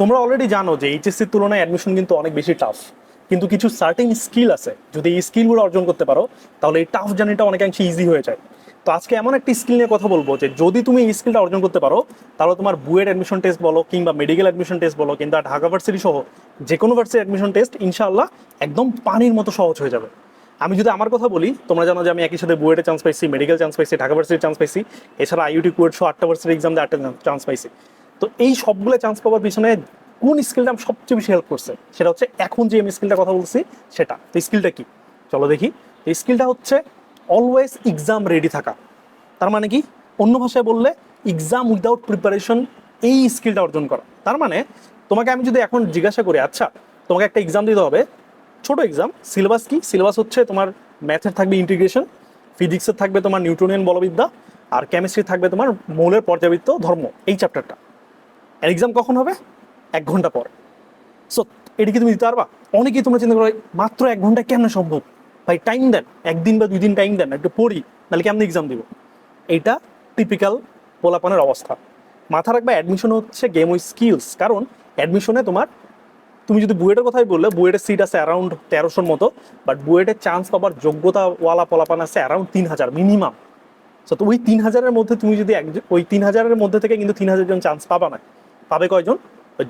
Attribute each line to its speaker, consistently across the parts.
Speaker 1: তোমরা অলরেডি জানো যে এইচএসসির তুলনায় অ্যাডমিশন কিন্তু অনেক বেশি টাফ কিন্তু কিছু সার্টেন স্কিল আছে। যদি এই স্কিলগুলো অর্জন করতে পারো, তাহলে এই টাফ জার্নিটা অনেকাংশে ইজি হয়ে যায়। তো আজকে এমন একটা স্কিল নিয়ে কথা বলব যে যদি তুমি এই স্কিলটা অর্জন করতে পারো, তাহলে তোমার বুয়েট অ্যাডমিশন টেস্ট বলো কিংবা মেডিকেল অ্যাডমিশন টেস্ট বলো কিংবা ঢাকা ভার্সিটি সহ যে কোনো ভার্সিটি অ্যাডমিশন টেস্ট ইনশাআল্লাহ একদম পানির মতো সহজ হয়ে যাবে। আমি যদি আমার কথা বলি, তোমরা জানো যে আমি একই সাথে বুয়েটে চান্স পাইছি মেডিকেল চান্স পাইছি, ঢাকা ভার্সিটির চান্স পাইছি, এছাড়া আইউটি কুয়েট সহ আটটা ভার্সিটি এক্সাম দিয়ে আটটা চান্স পাইছি। তো এই সবগুলো চান্স পাওয়ার পিছনে কোন স্কিলটা আমি সবচেয়ে বেশি হেল্প করছে? সেটা হচ্ছে এখন যে আমি স্কিলটা কথা বলছি, সেটা। তো স্কিলটা কি? চলো দেখি। এই স্কিলটা হচ্ছে অলওয়েজ এক্সাম রেডি থাকা। তার মানে কি? অন্য ভাষায় বললে এক্সাম উইদাউট প্রিপারেশন এই স্কিলটা অর্জন করা। তার মানে তোমাকে আমি যদি এখন জিজ্ঞাসা করি আচ্ছা তোমাকে একটা এক্সাম দিতে হবে, ছোট এক্সাম সিলেবাস কি? সিলেবাস হচ্ছে তোমার ম্যাথের থাকবে ইন্টিগ্রেশন ফিজিক্সের থাকবে তোমার নিউটনিয়ান বলবিদ্যা, আর কেমিস্ট্রি থাকবে তোমার মৌলের পর্যাবৃত্ত ধর্ম, এই চ্যাপ্টারটা এক্সাম কখন হবে? এক ঘণ্টা পর। সো এটা কি তুমি দিতে পারবা? অনেকেই তোমরা চিন্তা করো, মাত্র এক ঘন্টায় কেন সম্ভব? ভাই টাইম দেন। একদিন বা দুই দিন টাইম দেন, একটু পড়ি তাহলে কেমন এক্সাম দিব? এইটা টিপিক্যাল পোলাপানের অবস্থা। মাথা রাখবা অ্যাডমিশন হচ্ছে গেম উইথ স্কিলস কারণ অ্যাডমিশনে তোমার, তুমি যদি বুয়েটের কথাই বললে, বুয়েটের সিট আছে অ্যারাউন্ড তেরোশোর মতো বাট বুয়েটের চান্স পাবার যোগ্যতাওয়ালা পোলাপান আছে অ্যারাউন্ড তিন হাজার মিনিমাম সো তো ওই তিন হাজারের মধ্যে তুমি যদি একজন ওই তিন হাজারের মধ্যে থেকে কিন্তু তিন হাজার জন চান্স পাবা না। পাবে কয়জন?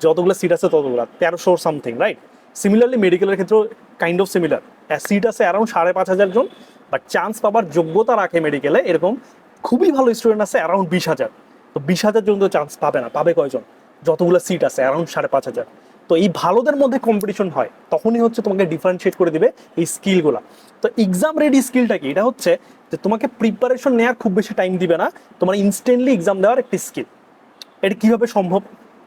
Speaker 1: যতগুলো সিট আছে ততগুলো, তেরোশো সামথিং রাইট সিমিলারলি মেডিকেলের ক্ষেত্রেও কাইন্ড অফ সিমিলার সিট আছে অ্যারাউন্ড সাড়ে পাঁচ হাজার জন বাট চান্স পাবার যোগ্যতা রাখে মেডিকেলে এরকম খুবই ভালো স্টুডেন্ট আছে অ্যারাউন্ড বিশ হাজার। তো বিশ হাজার জন তো চান্স পাবে না, পাবে কয়জন? যতগুলো সিট আছে অ্যারাউন্ড সাড়ে পাঁচ হাজার। তো এই ভালোদের মধ্যে কম্পিটিশন হয়, তখনই হচ্ছে তোমাকে ডিফারেন্সিয়েট করে দিবে এই স্কিলগুলো তো এক্সাম রেডি স্কিলটা কি? এটা হচ্ছে যে তোমাকে প্রিপারেশন নেওয়ার খুব বেশি টাইম দিবে না, তোমার ইনস্ট্যান্টলি এক্সাম দেওয়ার একটি স্কিল এটা কীভাবে সম্ভব?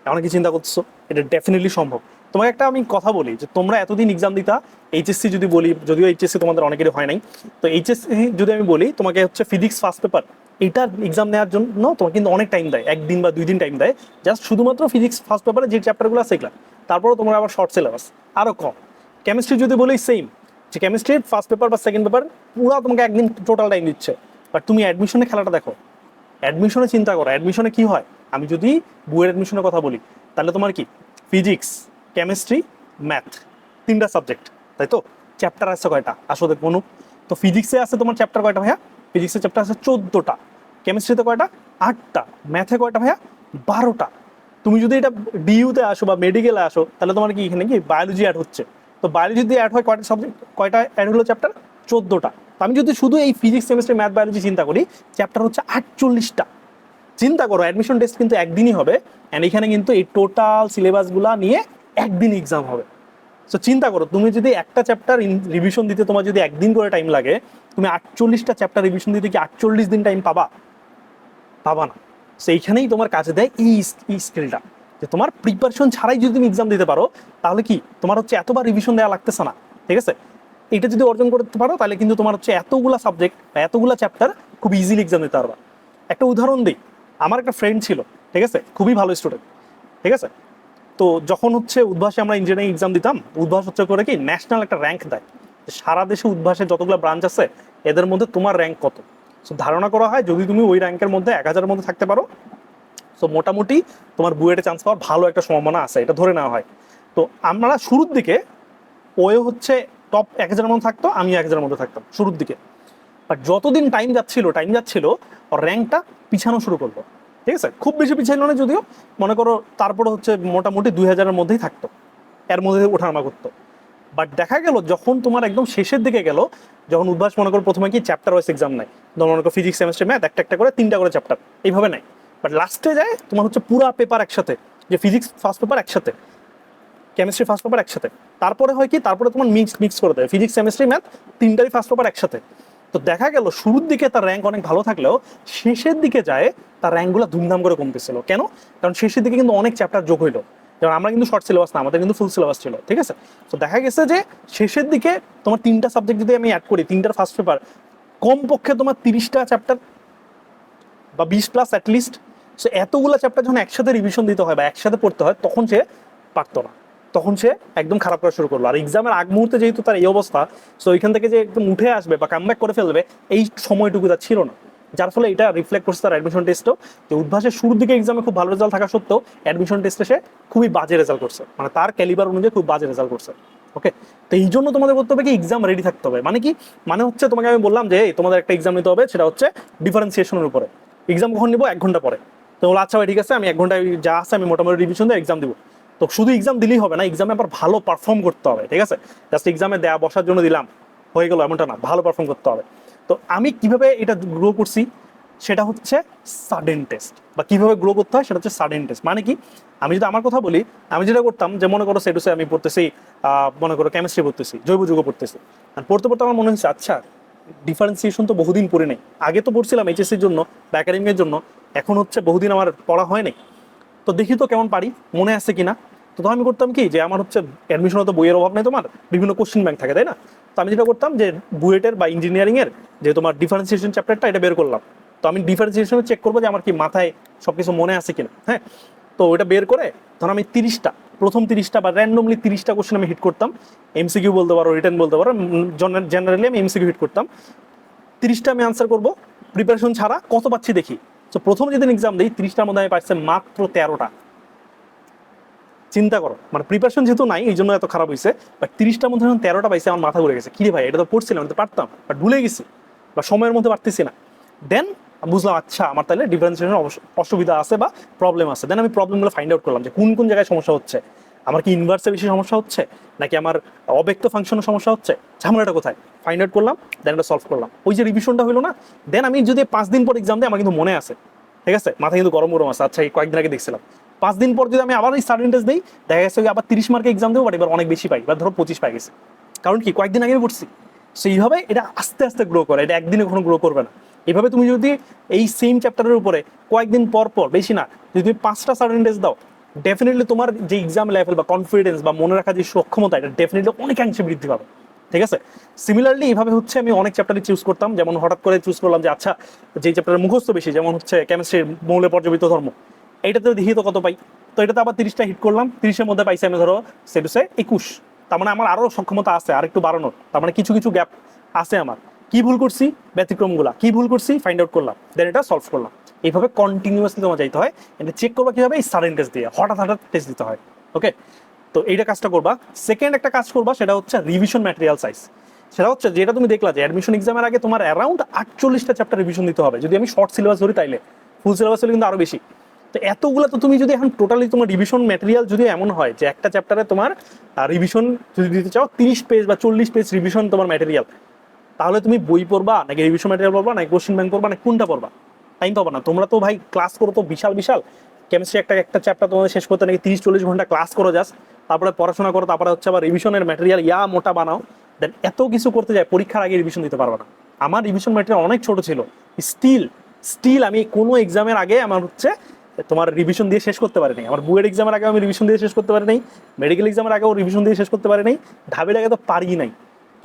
Speaker 1: অনেকে চিন্তা করছ? এটা ডেফিনেটলি সম্ভব। তোমাকে একটা আমি কথা বলি যে তোমরা এতদিন এক্সাম দিতা এইচএসসি যদি বলি, যদিও এইচএসসি তোমাদের অনেকেরই হয় নাই, তো এইচএসসি যদি আমি বলি, তোমাকে হচ্ছে ফিজিক্স ফার্স্ট পেপার এইটার এক্সাম নেওয়ার জন্য তোমাকে কিন্তু অনেক টাইম দেয়, একদিন বা দুই দিন টাইম দেয়। জাস্ট শুধুমাত্র ফিজিক্স ফার্স্ট পেপারে যে চ্যাপ্টারগুলো আছে এগুলা। তারপরেও তোমার আবার শর্ট সিলেবাস আরও কম। কেমিস্ট্রি যদি বলি সেম যে কেমিস্ট্রির ফার্স্ট পেপার বা সেকেন্ড পেপার পুরো তোমাকে একদিন টোটাল টাইম দিচ্ছে। বাট তুমি অ্যাডমিশনে খেলাটা দেখো। অ্যাডমিশনে চিন্তা করো অ্যাডমিশনে কী হয়? আমি যদি বুয়ের অ্যাডমিশনের কথা বলি, তাহলে তোমার কি? ফিজিক্স কেমিস্ট্রি ম্যাথ তিনটা সাবজেক্ট তাই তো? চ্যাপ্টার আছে কয়টা? আসলে কোনো তো ফিজিক্সে আছে তোমার চ্যাপ্টার কয়টা ভাইয়া? ফিজিক্সের চ্যাপ্টার আছে চোদ্দোটা। কেমিস্ট্রিতে কয়টা? আটটা। ম্যাথে কয়টা ভাইয়া? বারোটা। তুমি যদি এটা ডিইউতে আসো বা মেডিকেলে আসো, তাহলে তোমার কি এখানে কি? বায়োলজি অ্যাড হচ্ছে। তো বায়োলজি যদি অ্যাড হয়, কয়টা সাবজেক্ট কয়টা অ্যাড হলো চ্যাপ্টার চোদ্দোটা। আমি যদি শুধু এই ফিজিক্স কেমিস্ট্রি ম্যাথ বায়োলজি চিন্তা করি চ্যাপ্টার হচ্ছে আটচল্লিশটা। চিন্তা করো অ্যাডমিশন টেস্ট কিন্তু একদিনই হবে অ্যান্ড এখানে কিন্তু এই টোটাল সিলেবাসগুলো নিয়ে একদিন এক্সাম হবে। সো চিন্তা করো, তুমি যদি একটা চ্যাপ্টার রিভিশন দিতে তোমার যদি একদিন করে টাইম লাগে, তুমি আটচল্লিশটা চ্যাপ্টার রিভিশন দিতে কি আটচল্লিশ দিন টাইম পাবা? পাবা না। সেইখানেই তোমার কাজে দেয় এই স্কিলটা যে তোমার প্রিপারেশন ছাড়াই যদি তুমি এক্সাম দিতে পারো, তাহলে কি? তোমার হচ্ছে এতবার রিভিশন দেওয়া লাগতেছে না, ঠিক আছে? এটা যদি অর্জন করতে পারো, তাহলে কিন্তু তোমার হচ্ছে এতগুলা সাবজেক্ট বা এতগুলা চ্যাপ্টার খুব ইজিলি এক্সাম দিতে পারবা। একটা উদাহরণ দিই। আমার একটা ফ্রেন্ড ছিল, ঠিক আছে? খুবই ভালো স্টুডেন্ট ঠিক আছে? তো যখন হচ্ছে উদ্ভাসে আমরা ইঞ্জিনিয়ারিং এক্সাম দিতাম, উদ্ভাস হচ্ছে করে কি? ন্যাশনাল একটা র্যাঙ্ক দেয়। সারা দেশে উদ্ভাসে যতগুলো ব্রাঞ্চ আছে, এদের মধ্যে তোমার র্যাঙ্ক কত? সো ধারণা করা হয়, যদি তুমি ওই র্যাঙ্কের মধ্যে এক হাজারের মধ্যে থাকতে পারো সো মোটামুটি তোমার বুয়েটে চান্স পাওয়ার ভালো একটা সম্ভাবনা আছে, এটা ধরে নেওয়া হয়। তো আমরা শুরুর দিকে ওয়ে হচ্ছে টপ এক হাজারের মধ্যে থাকতো, আমি এক হাজারের মধ্যে থাকতাম, শুরুর দিকে। বাট যতদিন টাইম যাচ্ছিল টাইম যাচ্ছিল, ওর র্যাঙ্কটা পিছানো শুরু করল। ঠিক আছে? খুব বেশি পিছাইলো না যদিও। মনে করো তারপরে হচ্ছে মোটামুটি দুই হাজারের মধ্যেই থাকতো। এর মধ্যে ওঠানামা করতো বাট দেখা গেল, যখন তোমার একদম শেষের দিকে গেল, যখন উদ্ভাস মনে করো প্রথমে কি চ্যাপ্টার ওয়াইজ এক্সাম নেয়, ধর মনে করো ফিজিক্স সেমিস্টার ম্যাথ একটা একটা করে তিনটা করে চ্যাপ্টার এইভাবে নেয়। বাট লাস্টে যায়, তোমার হচ্ছে পুরা পেপার একসাথে, যে ফিজিক্স ফার্স্ট পেপার একসাথে কেমিস্ট্রি ফার্স্ট পেপার একসাথে। তারপরে হয় কি, তারপরে তোমার মিক্স মিক্স করে দেয়। ফিজিক্স কেমিস্ট্রি ম্যাথ তিনটারই ফার্স্ট পেপার একসাথে। তো দেখা গেল শুরুর দিকে তার র্যাঙ্ক অনেক ভালো থাকলেও শেষের দিকে যায় তার র্যাঙ্কগুলো ধুমধাম করে কমতেছিল। কেন? কারণ শেষের দিকে কিন্তু অনেক চ্যাপ্টার যোগ হইল। যেমন আমরা কিন্তু শর্ট সিলেবাস না, আমাদের কিন্তু ফুল সিলেবাস ছিল, ঠিক আছে? তো দেখা গেছে যে শেষের দিকে তোমার তিনটা সাবজেক্ট যদি আমি অ্যাড করি, তিনটার ফার্স্ট পেপার কমপক্ষে তোমার তিরিশটা চ্যাপ্টার বা বিশ প্লাস অ্যাটলিস্ট সো এতগুলো চ্যাপ্টার যখন একসাথে রিভিশন দিতে হয় বা একসাথে পড়তে হয়, তখন সে পারতো না। তখন সে একদম খারাপ করা শুরু করল। আর এক্সামের আগ মুহূর্তে যেহেতু তার এই অবস্থা সো ওইখান থেকে যে একদম উঠে আসবে বা কামব্যাক করে ফেলবে, এই সময়টুকু তার ছিল না। যার ফলে এটা রিফ্লেক্ট করছে তার অ্যাডমিশন টেস্টও যে উদ্ভাসের শুরুর দিকে এক্সামে খুব ভালো রেজাল্ট থাকা সত্ত্বেও অ্যাডমিশন টেস্টে সে খুবই বাজে রেজাল্ট করছে। মানে তার ক্যালিবার অনুযায়ী খুব বাজে রেজাল্ট করছে। ওকে তো এই জন্য তোমাদের করতে হবে কি এক্সাম রেডি থাকতে হবে। মানে কি? মানে হচ্ছে তোমাকে আমি বললাম যে তোমাদের একটা এক্সাম নিতে হবে, সেটা হচ্ছে ডিফারেন্সিয়েশনের উপরে। এক্সাম কখন নিবো? এক ঘণ্টা পরে। তো বলো আচ্ছা ভাই, ঠিক আছে, আমি এক ঘন্টায় যা আছে আমি মোটামুটি রিভিশন দিয়ে এক্সাম দিব। তো শুধু এক্সাম দিলেই হবে না এক্সামে আবার ভালো পারফর্ম করতে হবে, ঠিক আছে? জাস্ট এক্সামে দেয়া বসার জন্য দিলাম, হয়ে গেল, এমনটা না, ভালো পারফর্ম করতে হবে। তো আমি কীভাবে এটা গ্রো করছি? সেটা হচ্ছে সাডেন টেস্ট বা কীভাবে গ্রো করতে হয় সেটা হচ্ছে সাডেন টেস্ট মানে কি? আমি যদি আমার কথা বলি, আমি যেটা করতাম যে মনে করো সেটুসে আমি পড়তেছি মনে করো কেমিস্ট্রি পড়তেছি, জৈব যুগ পড়তেছি আর পড়তে পড়তে আমার মনে হচ্ছে আচ্ছা ডিফারেন্সিয়েশন তো বহুদিন পড়ে নেই। আগে তো পড়ছিলাম এইচএসসির জন্য, বা একাডেমিকের জন্য, এখন হচ্ছে বহুদিন আমার পড়া হয় নাই। তো দেখি তো কেমন পারি, মনে আছে কিনা? তো আমি করতাম কি যে আমার হচ্ছে অ্যাডমিশনে তো বইয়ের অভাব নেই তোমার, বিভিন্ন কোশ্চেন ব্যাংক থাকে, তাই না? তো আমি যেটা করতাম যে বুয়েটের বা ইঞ্জিনিয়ারিং এর যে তোমার ডিফারেন্সিয়েশন চ্যাপ্টারটা এটা বের করলাম। তো আমি ডিফারেন্সিয়েশনে চেক করব যে আমার কি মাথায় সব কিছু মনে আছে কিনা হ্যাঁ? তো ওটা বের করে তখন আমি তিরিশটা, প্রথম তিরিশটা বা র্যান্ডমলি তিরিশটা কোশ্চেন আমি হিট করতাম। এমসিকিউ বলতে পারো রিটার্ন বলতে পারো জেনারেলি আমি এমসিকিউ হিট করতাম। তিরিশটা আমি আনসার করব প্রিপারেশন ছাড়া কত পাচ্ছি দেখি? তো প্রথম যেদিন এক্সাম দিই, তিরিশটার মধ্যে আমি পাইছি মাত্র তেরোটা। চিন্তা করো মানে প্রিপারেশন যেহেতু নাই, এই জন্য এত খারাপ হয়েছে বাট তিরিশটার মধ্যে যখন তেরোটা পাইছে, আমার মাথা ঘুরে গেছে। কিরে ভাই, এটা তো পড়ছিলাম তো পারতাম বা ভুলে গেছি, বা সময়ের মধ্যে পারতেছি না। দেন বুঝলাম আচ্ছা আমার তাহলে ডিফারেন্সিয়েশন অসুবিধা আছে বা প্রবলেম আছে। দেন আমি প্রবলেমগুলো ফাইন্ড আউট করলাম যে কোন কোন জায়গায় সমস্যা হচ্ছে। আমার কি ইনভার্সে বেশি সমস্যা হচ্ছে? নাকি আমার অব্যক্ত ফাংশনের সমস্যা হচ্ছে? ঝামেলাটা কোথায়? ফাইন্ড আউট করলাম দেন এটা সলভ করলাম। ওই যে রিভিশনটা হলো না দেন আমি যদি পাঁচ দিন পর এক্সাম দিই, আমার কিন্তু মনে আছে। ঠিক আছে? মাথা কিন্তু গরম গরম আছে। আচ্ছা এই কয়েকদিন আগে দেখছিলাম। পাঁচ দিন পর যদি আমি আবার এই সার্টেন টেস্ট দিই, দেখা গেছে আবার তিরিশ মার্কে এক্সাম দেবো বাট এবার অনেক বেশি পাই, বা ধরো পঁচিশ পাই গেছে। কারণ কি, কয়েকদিন আগে পড়ছি সেইভাবে এটা আস্তে আস্তে গ্রো করে, এটা একদিনে কখনো গ্রো করবে না। এভাবে তুমি যদি এই সেম চ্যাপ্টারের উপরে কয়েকদিন পর পর, বেশি না, যদি তুমি পাঁচটা সার্টেন টেস্ট দাও ডেফিনেটলি তোমার যে এক্সাম লেভেল বা কনফিডেন্স বা মনে রাখার যে সক্ষমতা, এটা ডেফিনেটলি অনেকাংশে বৃদ্ধি পাবে। ঠিক আছে? সিমিলারলি এইভাবে হচ্ছে আমি অনেক চ্যাপ্টারে চুজ করতাম। যেমন হঠাৎ করে চুজ করলাম যে আচ্ছা যে চ্যাপ্টারের মুখস্থ বেশি, যেমন হচ্ছে কেমিস্ট্রির মৌলে পর্যবিত ধর্ম এইটাতেও দেখি তো কত পাই? তো এটাতে আবার তিরিশটা হিট করলাম। তিরিশের মধ্যে পাইছি আমি ধরো সেটুসে একুশ। তার মানে আমার আরও সক্ষমতা আছে আর একটু বাড়ানোর। তার মানে কিছু কিছু গ্যাপ আছে আমার। কি ভুল করছি? ব্যতিক্রমগুলা। কি ভুল করছি? ফাইন্ড আউট করলাম। দেন এটা সলভ করলাম। এইভাবে কন্টিনিউয়াসলি তোমার যাইতে হয় এটা চেক করবা কীভাবে এই সাডেন টেস্ট দিয়ে, হঠাৎ হঠাৎ টেস্ট দিতে হয় ওকে তো এইটা কাজটা করবা। সেকেন্ড একটা কাজ করবা, সেটা হচ্ছে রিভিশন ম্যাটেরিয়াল সাইজ সেটা হচ্ছে যেটা তুমি দেখলা যে অ্যাডমিশন এক্সামের আগে তোমার অ্যারাউন্ড আটচল্লিশটা চ্যাপ্টার রিভিশন দিতে হবে। যদি আমি শর্ট সিলেবাস ধরি তাইলে ফুল সিলেবাস হলে কিন্তু আরও বেশি। তো এতগুলো তো তুমি যদি এখন টোটালি তোমার রিভিশন ম্যাটেরিয়াল যদি এমন হয় যে একটা চ্যাপ্টারে তোমার রিভিশন যদি দিতে চাও, তিরিশ পেজ বা চল্লিশ পেজ রিভিশন তোমার ম্যাটেরিয়াল তাহলে তুমি বই পড়বা, নাকি রিভিশন ম্যাটেরিয়াল পড়বা, নাকি কোশ্চেন ব্যাংক পড়বা, নাকি কোনটা পড়বা? টাইম পাবা না। তোমরা তো ভাই ক্লাস করো তো বিশাল বিশাল। কেমিস্ট্রি একটা একটা চ্যাপ্টার তোমাদের শেষ করতে নাকি তিরিশ, চল্লিশ ঘণ্টা ক্লাস করো যাস তারপরে পড়াশোনা করো, তারপরে হচ্ছে আবার রিভিশনের ম্যাটেরিয়াল ইয়া মোটা বানাও। দেন এত কিছু করতে যায়, পরীক্ষার আগে রিভিশন দিতে পারবে না। আমার রিভিশন ম্যাটেরিয়াল অনেক ছোট ছিল। স্টিল স্টিল আমি কোনো এক্সামের আগে আমার হচ্ছে তোমার রিভিশন দিয়ে শেষ করতে পারিনি। আমার বুয়ের এক্সামের আগে আমি রিভিশন দিয়ে শেষ করতে পারি নাই মেডিকেল এক্সামের আগেও রিভিশন দিয়ে শেষ করতে পারি নাই ঢাবির আগে তো পারি নাই।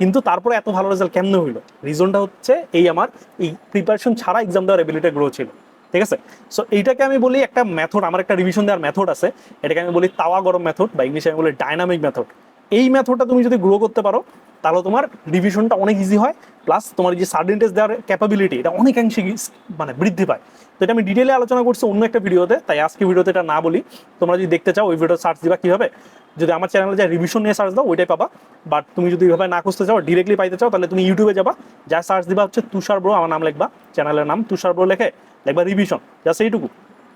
Speaker 1: কিন্তু তারপরে এত ভালো রেজাল্ট কেমনে হইল? রিজনটা হচ্ছে এই আমার, এই প্রিপারেশন ছাড়া এক্সাম দেওয়ার এবিলিটি গ্রো ছিল, ঠিক আছে? সো এইটাকে আমি বলি একটা মেথড আমার একটা রিভিশন দেওয়ার মেথড আছে। এটাকে আমি বলি তাওয়া গরম মেথড বা ইংলিশে আমি বলি ডাইনামিক মেথড এই মেথডটা তুমি যদি গ্রো করতে পারো, তাহলে তোমার রিভিশনটা অনেক ইজি হয় প্লাস তোমার যে সার্ডেন্টেজ দেওয়ার ক্যাপাবিলিটি এটা অনেকাংশে মানে বৃদ্ধি পায়। তো এটা আমি ডিটেলে আলোচনা করছি অন্য একটা ভিডিওতে তাই আজকে ভিডিওতে এটা না বলি। তোমরা যদি দেখতে চাও, ওই ভিডিও সার্চ দিবা কীভাবে? যদি আমার চ্যানেলে যা রিভিশন নিয়ে সার্চ দাও, ওইটাই পাবা। বাট তুমি যদি এইভাবে না খুঁজতে চাও ডিরেক্টলি পাইতে চাও, তাহলে তুমি ইউটিউবে যাবা। যা সার্চ দিবা হচ্ছে তুষার ব্রো আমার নাম লিখবা। চ্যানেলের নাম তুষার ব্রো লেখে, লিখবা রিভিশন জাস্ট এইটুকু।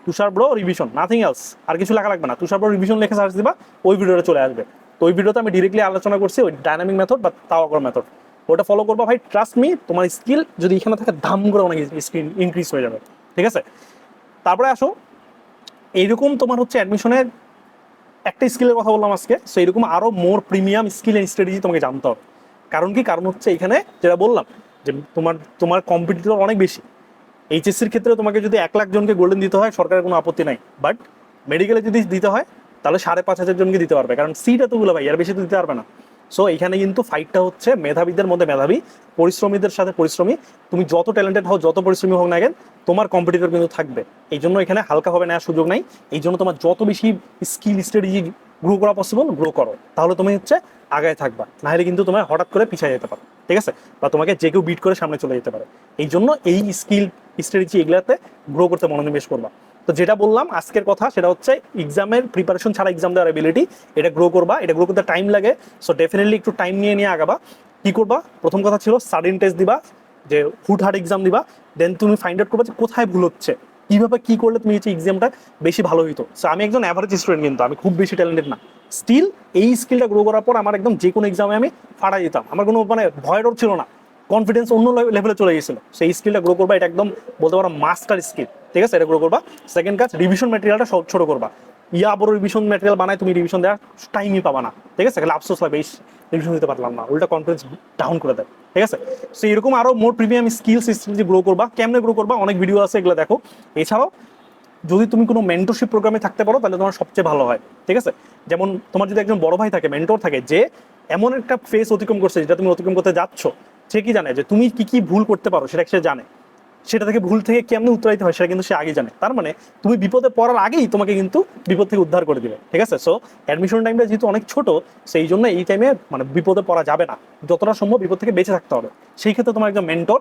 Speaker 1: Tushar bro revision nothing else আর কিছু লেখা লাগবে না। তুষার ব্রো রিভিশন লেখে সার্চ দিবা, ওই ভিডিওটা চলে আসবে। তো ওই ভিডিওতে আমি ডিরেক্টলি আলোচনা করছি ওই ডাইনামিক মেথড বা তাওয়াগর মেথড ওটা ফলো করবা ভাই ট্রাস্ট মি তোমার স্কিল যদি এখানে থাকে, দাম করে অনেক স্কিল ইনক্রিজ হয়ে যাবে। ঠিক আছে? তারপরে আসো, এইরকম তোমার হচ্ছে অ্যাডমিশনের একটা স্কিলের কথা বললাম আজকে সো এরকম আরও more premium skill and strategy তোমাকে জানতে হবে। কারণ কি? কারণ হচ্ছে এখানে যেটা বললাম, যে তোমার তোমার কম্পিটিটর অনেক বেশি। এইচএসসির ক্ষেত্রে তোমাকে যদি এক লাখ জনকে গোল্ডেন দিতে হয়, সরকারের কোনো আপত্তি নাই। বাট মেডিকেলে যদি দিতে হয়, তাহলে সাড়ে পাঁচ হাজার জনকে দিতে পারবে। কারণ সিট এতগুলো ভাই আর বেশি তো দিতে পারবে না। সো এখানে কিন্তু ফাইটটা হচ্ছে মেধাবীদের মধ্যে মেধাবী, পরিশ্রমীদের সাথে পরিশ্রমী। তুমি যত ট্যালেন্টেড হও, যত পরিশ্রমী হোক না কেন, তোমার কম্পিটিটর কিন্তু থাকবে। এই জন্য এখানে হালকা হবে নেওয়ার সুযোগ নাই। এই জন্য তোমার যত বেশি স্কিল স্ট্র্যাটেজি গ্রো করা পসিবল গ্রো করো। তাহলে তুমি হচ্ছে আগায় থাকবা। নাহলে কিন্তু তোমার হঠাৎ করে পিছিয়ে যেতে পারো। ঠিক আছে? বা তোমাকে যে কেউ বিট করে সামনে চলে যেতে পারে। এই জন্য এই স্কিল স্ট্র্যাটেজি এগুলাতে গ্রো করতে মনোনিবেশ করবা। তো যেটা বললাম, আজকের কথা সেটা হচ্ছে এক্সামের প্রিপারেশন ছাড়া এক্সাম দেওয়ার এবিলিটি এটা গ্রো করবা, এটা গ্রো করতে টাইম লাগে সো ডেফিনেটলি একটু টাইম নিয়ে নিয়ে আগাবা। কি করবা? প্রথম কথা ছিল সাডেন টেস্ট দিবা, যে হুট হাট এক্সাম দিবা দেন তুমি ফাইন্ড আউট করবা যে কোথায় ভুল হচ্ছে, কীভাবে কী করলে তুমি হচ্ছে এক্সামটা বেশি ভালো হইতো। সো আমি একজন অ্যাভারেজ স্টুডেন্ট কিন্তু, আমি খুব বেশি ট্যালেন্টেড না। স্টিল এই স্কিলটা গ্রো করার পর আমার একদম যে কোনো এক্সামে আমি ফাটা দিতাম। আমার কোনো মানে ভয় ডর ছিল না। কনফিডেন্স অন্য লেভেলে চলে গেছিল। সেই স্কিলটা গ্রো করবা, এটা একদম বলতে পারো মাস্টার স্কিল ঠিক আছে? এটা গ্রো করবা। সেকেন্ড কাজ রিভিশন ম্যাটেরিয়ালটা ছোট করবা। ইয়া বড় রিভিশন ম্যাটেরিয়াল বানায় তুমি রিভিশন দেওয়ার টাইমই পাবা না। ঠিক আছে? খালি আফসোস লাগবে রিভিশন দিতে পারলাম না। উল্টা কনফিডেন্স ডাউন করে দেয়। ঠিক আছে? সো এরকম আরও মোর প্রিমিয়াম স্কিল সিস্টেম যে গ্রো করবা। কেমনে গ্রো করবা? অনেক ভিডিও আছে, এগুলো দেখো। এছাড়াও, যদি তুমি কোনো মেন্টরশিপ প্রোগ্রামে থাকতে পারো, তাহলে তোমার সবচেয়ে ভালো হয়। ঠিক আছে? যেমন তোমার যদি একজন বড় ভাই থাকে মেন্টর থাকে, যে এমন একটা ফেস অতিক্রম করছে, যেটা তুমি অতিক্রম করতে যাচ্ছ, সে কি জানে? যে তুমি কি কি ভুল করতে পারো, সেটা সে জানে। সেটা থেকে ভুল থেকে কেমনে উত্তরাইতে হয় সেটা কিন্তু সে আগে জানে। তার মানে তুমি বিপদে পড়ার আগেই তোমাকে কিন্তু বিপদ থেকে উদ্ধার করে দিবে, ঠিক আছে? সো অ্যাডমিশন টাইমটা যেহেতু অনেক ছোট, সেই জন্য এই টাইমে মানে বিপদে পড়া যাবে না। যতটা সম্ভব বিপদ থেকে বেঁচে থাকতে হবে। সেই ক্ষেত্রে তোমার একজন মেন্টর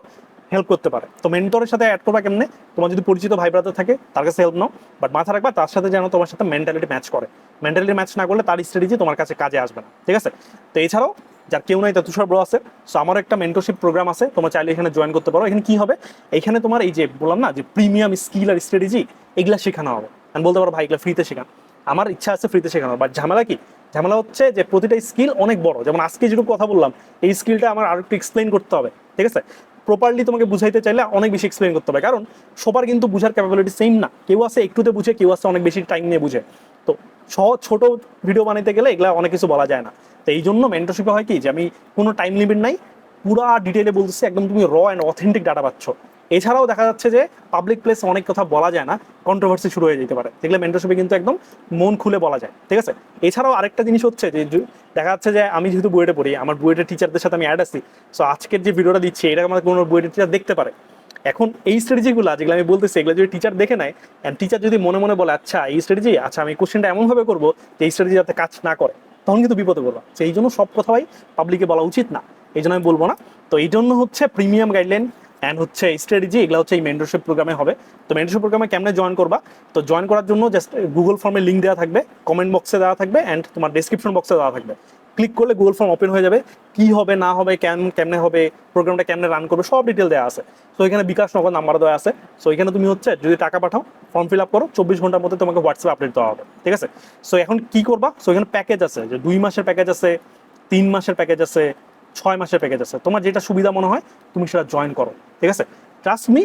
Speaker 1: হেল্প করতে পারে। তো মেন্টরের সাথে অ্যাড করবা কেমনে? তোমার যদি পরিচিত ভাই ব্রাদার থাকে, তার কাছে হেল্প নাও। বাট মাথা রাখবা, তার সাথে যেন তোমার সাথে মেন্টালিটি ম্যাচ করে। মেন্টালিটি ম্যাচ না করলে তার স্ট্র্যাটেজি তোমার কাছে কাজে আসবে না, ঠিক আছে? তো এছাড়াও যার কেউ নাই তা তুষার ব্রো আছে। সো আমার একটা মেন্টরশিপ প্রোগ্রাম আছে, তোমরা চাইলে এখানে জয়েন করতে পারো। এখানে কি হবে? এখানে তোমার এই যে বললাম না, যে প্রিমিয়াম স্কিল আর স্ট্র্যাটেজি এগুলা শেখানো হবে। আমি বলতে পারো, ভাই, এগুলা ফ্রিতে শেখান। আমার ইচ্ছা আছে ফ্রিতে শেখানো বাট ঝামেলা কি? ঝামেলা হচ্ছে যে প্রতিটা স্কিল অনেক বড়। যেমন আজকে যেটুকু কথা বললাম, এই স্কিলটা আমার আরও একটু এক্সপ্লেন করতে হবে, ঠিক আছে? প্রপারলি তোমাকে বুঝাইতে চাইলে অনেক বেশি এক্সপ্লেন করতে হবে, কারণ সবার কিন্তু বুঝার ক্যাপাবিলিটি সেম না। কেউ আছে একটুতে বুঝে, কেউ আছে অনেক বেশি টাইম নিয়ে বুঝে। তো সহজ, ছোট ভিডিও বানাইতে গেলে এগুলা অনেক কিছু বলা যায় না। তো এই জন্য মেন্টরশিপে হয় কি যে আমি কোনো টাইম লিমিট নাই, পুরা ডিটেলে বলতেছি, একদম তুমি র অ্যান্ড অথেন্টিক ডাটা পাচ্ছ। এছাড়াও দেখা যাচ্ছে যে পাবলিক প্লেস অনেক কথা বলা যায় না কন্ট্রোভার্সি শুরু হয়ে যেতে পারে। দেখলে মেন্টরশিপে কিন্তু একদম মন খুলে বলা যায়, ঠিক আছে? এছাড়াও আরেকটা জিনিস হচ্ছে যে দেখা যাচ্ছে যে আমি যেহেতু বুয়েটে পড়ি, আমার বুয়েটের টিচারদের সাথে আমি অ্যাড আছি সো আজকের যে ভিডিওটা দিচ্ছি এটা আমার কোনো বুয়েটের টিচার দেখতে পারে। এখন এই স্ট্র্যাটেজিগুলো যেগুলো আমি বলতেছি, এগুলো যদি টিচার দেখে নেয় অ্যান্ড টিচার যদি মনে মনে বলে আচ্ছা এই স্ট্র্যাটেজি আচ্ছা আমি কোশ্চেনটা এমনভাবে করব যে এই স্ট্র্যাটেজি যাতে কাজ না করে। তখন কিন্তু বিপদে পড়বা সেই জন্য সব কথাই পাবলিকে বলা উচিত না। এই জন্য আমি বলব না। তো এই জন্য হচ্ছে প্রিমিয়াম গাইডলাইন অ্যান্ড হচ্ছে স্ট্র্যাটেজি এগুলো হচ্ছে এই মেন্টরশিপ প্রোগ্রামে হবে। তো মেন্টরশিপ প্রোগ্রামে কেমনে জয়েন করবা? তো জয়েন করার জন্য জাস্ট গুগল ফর্মে লিঙ্ক দেওয়া থাকবে কমেন্ট বক্সে দেওয়া থাকবে অ্যান্ড তোমার ডিসক্রিপশন বক্সে দেওয়া থাকবে। ক্লিক করলে গুগল ফর্ম ওপেন হয়ে যাবে। কি হবে, না হবে কেন কেমনে হবে প্রোগ্রামটা কেমনে রান করবে, সব ডিটেল দেওয়া আছে। সো এখানে বিকাশ নগর নাম্বার দেওয়া আছে। সো এখানে তুমি হচ্ছে যদি টাকা পাঠাও ফর্ম ফিল আপ করো, চব্বিশ ঘণ্টার মধ্যে তোমাকে হোয়াটসঅ্যাপ আপডেট দেওয়া হবে। ঠিক আছে? সো এখন কি করবা? সো এখানে প্যাকেজ আছে যে দুই মাসের প্যাকেজ আছে, তিন মাসের প্যাকেজ আছে, ছয় মাসের প্যাকেজ আছে। তোমার যেটা সুবিধা মনে হয়, তুমি সেটা জয়েন করো। ঠিক আছে? ট্রাস্ট মি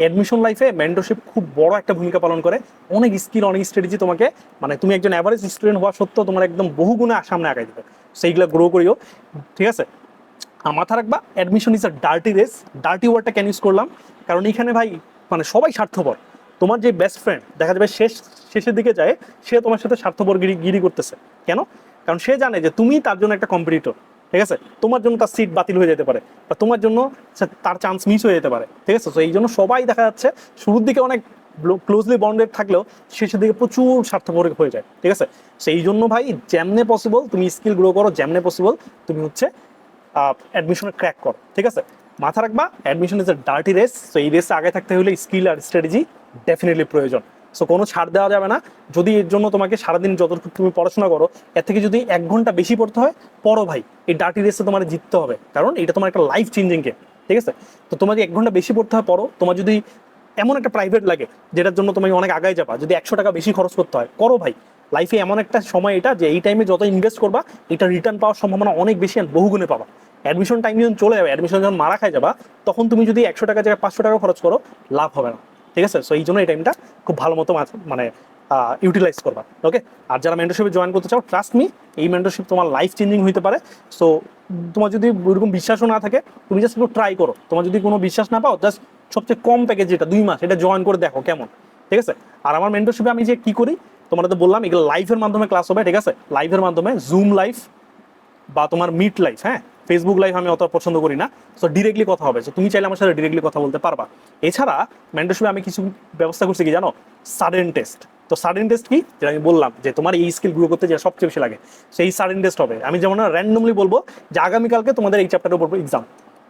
Speaker 1: অ্যাডমিশন লাইফে মেন্টরশিপ খুব বড় একটা ভূমিকা পালন করে। অনেক স্কিল অনেক স্ট্র্যাটেজি তোমাকে মানে তুমি একজন অ্যাভারেজ স্টুডেন্ট হওয়া সত্ত্বেও তোমার একদম বহু গুণে সামনে আগাই দেবে। সেইগুলো গ্রো করিও। ঠিক আছে? আর মাথা রাখবা admission is a dirty race dirty ওয়ার্ডটা কেন ইউজ করলাম? কারণ এখানে ভাই মানে সবাই স্বার্থপর। তোমার যে বেস্ট ফ্রেন্ড দেখা যাবে শেষ, শেষের দিকে যায়, সে তোমার সাথে স্বার্থপর গিরি গিরি করতেছে। কেন? কারণ সে জানে যে তুমি তার জন্য একটা কম্পিটিটর ঠিক আছে? তোমার জন্য তার সিট বাতিল হয়ে যেতে পারে, বা তোমার জন্য তার চান্স মিস হয়ে যেতে পারে, ঠিক আছে? তো এই জন্য সবাই দেখা যাচ্ছে, শুরুর দিকে অনেক ক্লোজলি বন্ডেড থাকলেও শেষের দিকে প্রচুর স্বার্থপর হয়ে যায়, ঠিক আছে? সেই জন্য ভাই, যেমনে পসিবল তুমি স্কিল গ্রো করো, যেমনে পসিবল তুমি হচ্ছে অ্যাডমিশনে ক্র্যাক করো, ঠিক আছে? মাথা রাখবা admission is a dirty race তো এই রেসে আগে থাকতে হলে স্কিল আর স্ট্র্যাটেজি ডেফিনেটলি প্রয়োজন। সো কোনো ছাড় দেওয়া যাবে না। যদি এর জন্য তোমাকে সারাদিন যতটুকু তুমি পড়াশোনা করো, এর থেকে যদি এক ঘণ্টা বেশি পড়তে হয়, পড়ো ভাই। এই ডার্টি রেসে তোমার জিততে হবে, কারণ এটা তোমার একটা লাইফ চেঞ্জিং গেম ঠিক আছে? তো তোমাকে এক ঘণ্টা বেশি পড়তে হয়, পড়ো। তোমার যদি এমন একটা প্রাইভেট লাগে, যেটার জন্য তুমি অনেক আগায় যাবা। যদি একশো টাকা বেশি খরচ করতে হয়, করো ভাই। লাইফে এমন একটা সময় এটা, যে এই টাইমে যত ইনভেস্ট করবা, এটা রিটার্ন পাওয়ার সম্ভাবনা অনেক বেশি বহুগুণে পাবা। অ্যাডমিশন টাইম যখন চলে যাবে অ্যাডমিশন যখন মারা খায় যাবা, তখন তুমি যদি একশো টাকা জায়গায় পাঁচশো টাকা খরচ করো, লাভ হবে না। ঠিক আছে? সো এই জন্য এই টাইমটা খুব ভালো মতো মানে ইউটিলাইজ করবা। ওকে আর যারা মেন্টরশিপে জয়েন করতে চাও ট্রাস্ট মি এই মেন্টরশিপ তোমার লাইফ চেঞ্জিং হতে পারে। সো তোমার যদি ওইরকম বিশ্বাসও না থাকে, তুমি জাস্ট একটু ট্রাই করো। তোমার যদি কোনো বিশ্বাস না পাও জাস্ট সবচেয়ে কম প্যাকেজ যেটা, দুই মাস, এটা জয়েন করে দেখো কেমন, ঠিক আছে? আর আমার মেন্টরশিপে আমি যে কি করি তোমরা তো বললাম, এগুলো লাইভের মাধ্যমে ক্লাস হবে, ঠিক আছে? লাইভের মাধ্যমে জুম লাইভ বা তোমার মিট লাইফ হ্যাঁ? ফেসবুক লাইভ আমি অত পছন্দ করি না সো ডিরেক্টলি কথা হবে। তুমি চাইলে আমার সাথে ডিরেক্টলি কথা বলতে পারবা। এছাড়া মেন্টরশিপে আমি কিছু ব্যবস্থা করছি কি জানো? সাডেন টেস্ট তো সাডেন টেস্ট কি? যেটা আমি বললাম, যে তোমার এই স্কিল গ্রো করতে যে সবচেয়ে বেশি লাগে, সেই সাডেন টেস্ট হবে। আমি যেমন র্যান্ডমলি বলব যে আগামীকালকে তোমাদের এই চ্যাপ্টারের উপর এক্সাম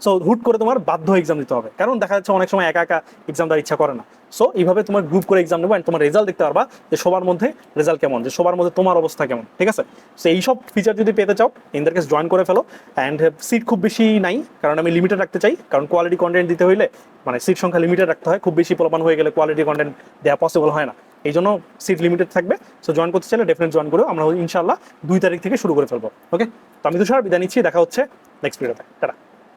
Speaker 1: সো হুট করে তোমার বাধ্য এক্সাম দিতে হবে। কারণ দেখা যাচ্ছে অনেক সময় একা একা এক্সাম দেওয়ার ইচ্ছা করে না। সো এইভাবে তোমার গ্রুপ করে এক্সাম নেব অ্যান্ড তোমার রেজাল্ট দেখতে পারবা যে সবার মধ্যে রেজাল্ট কেমন, যে সবার মধ্যে তোমার অবস্থা কেমন, ঠিক আছে? সো এইসব ফিচার যদি পেতে চাও ইন্দার কেস জয়েন করে ফেলো। অ্যান্ড সিট খুব বেশি নাই, কারণ আমি লিমিটেড রাখতে চাই। কারণ কোয়ালিটি কন্টেন্ট দিতে হইলে মানে সিট সংখ্যা লিমিটেড রাখতে হয়। খুব বেশি প্রলোভন হয়ে গেলে কোয়ালিটি কন্টেন্ট দেওয়া পসিবল হয় না। এই জন্য সিট লিমিটেড থাকবে। সো জয়েন করতে চাইলে ডেফিনেট জয়েন করো আমরা ইনশাল্লাহ দুই তারিখ থেকে শুরু করে ফেলব। ওকে তো আমি তুষার, বিদায় নিচ্ছি। দেখা হচ্ছে নেক্সট ভিডিওতে টাটা।